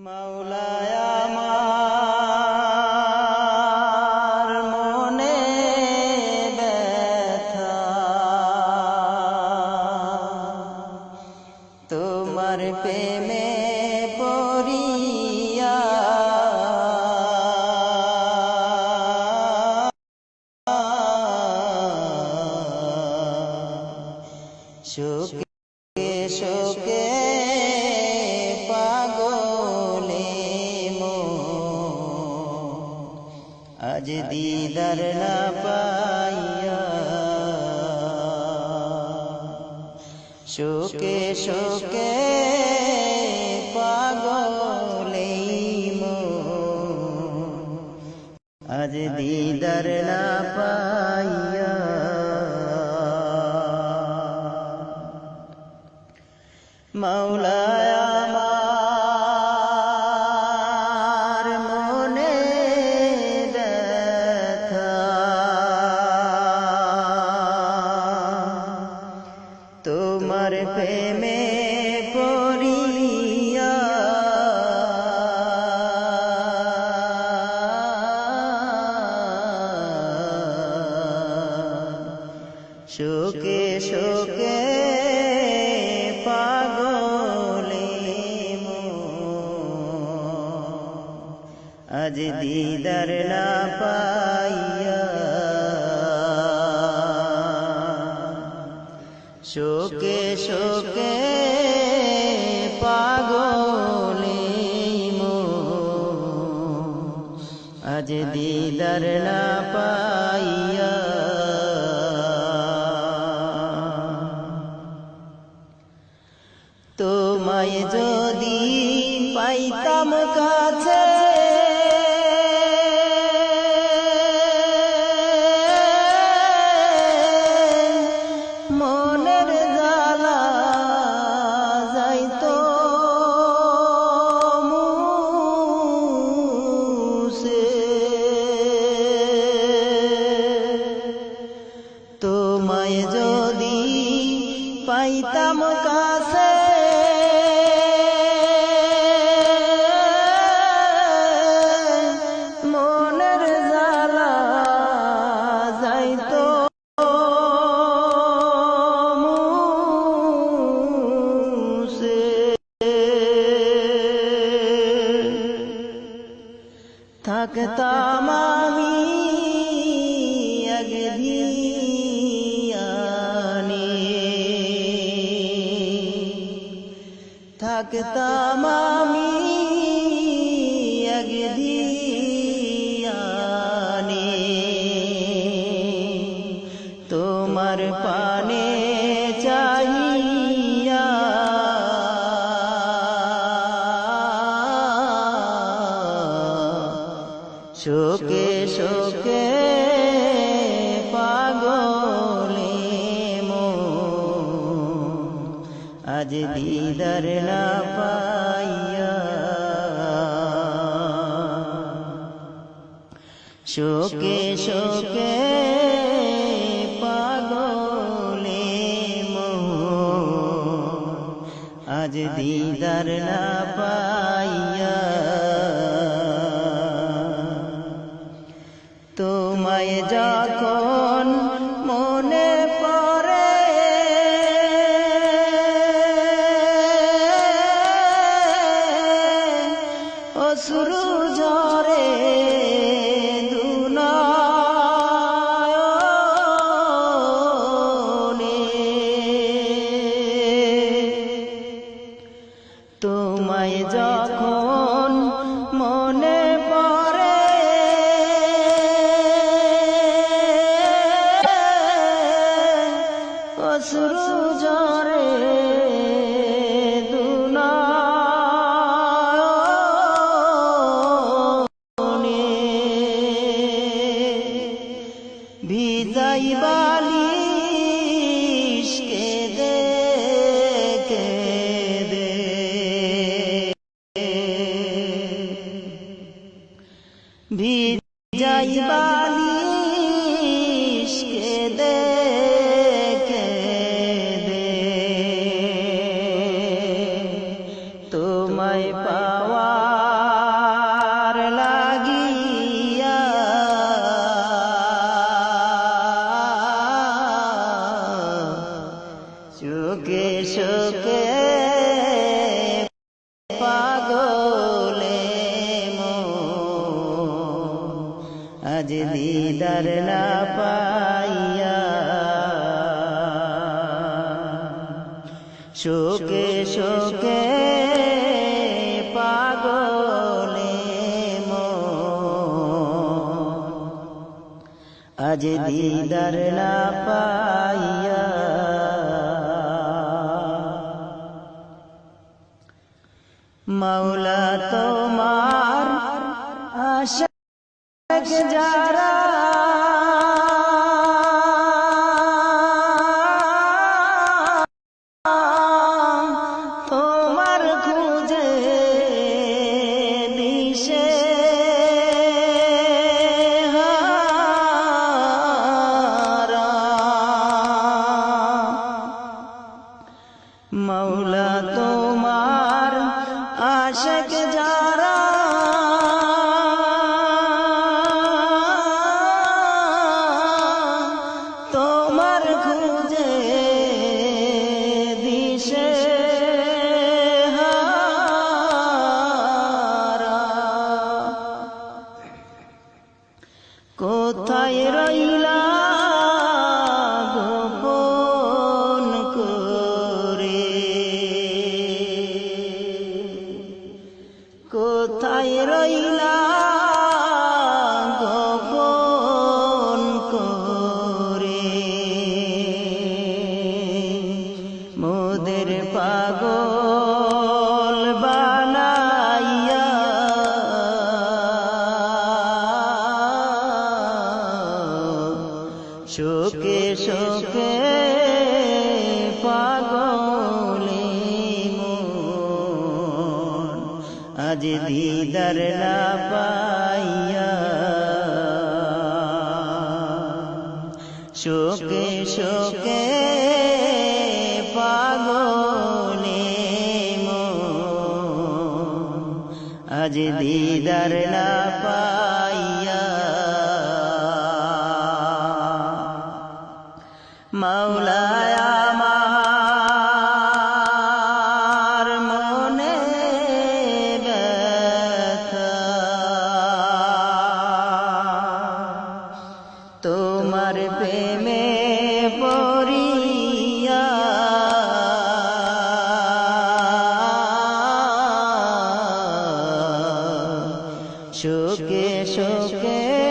মাওলায় আমার মনে তোমার প্রেমে পড়িয়া দিদার না পাইয়া শোকে শোকে পাগলে আজ দিদার না পাইয়া আজ দিদার না পাইয়া শোকে শোকে পাগলে মো। আজ দিদার না পাইয়া আমি আগধিয়ানে থাকতাম আমি শোকে পাগলে মো আজ দিদার না পাইয়া শোকে শোকে পাগলে মো আজ দিদার না পাইয়া যা অসুরু শোকে পাগলে মন। আজ দিদার না পাইয়া শোকে শোকে পাগলে মন। আজ দিদার না পাইয়া মাওলা তোমার যারা তোমার খুঁজে দিশে। মৌলা তোমার আশক যারা কোথায় রইলা আজ দিদার না পাইয়া। শোকে শোকে পাগলে আজ দিদার না পাইয়া। শোকে শোকে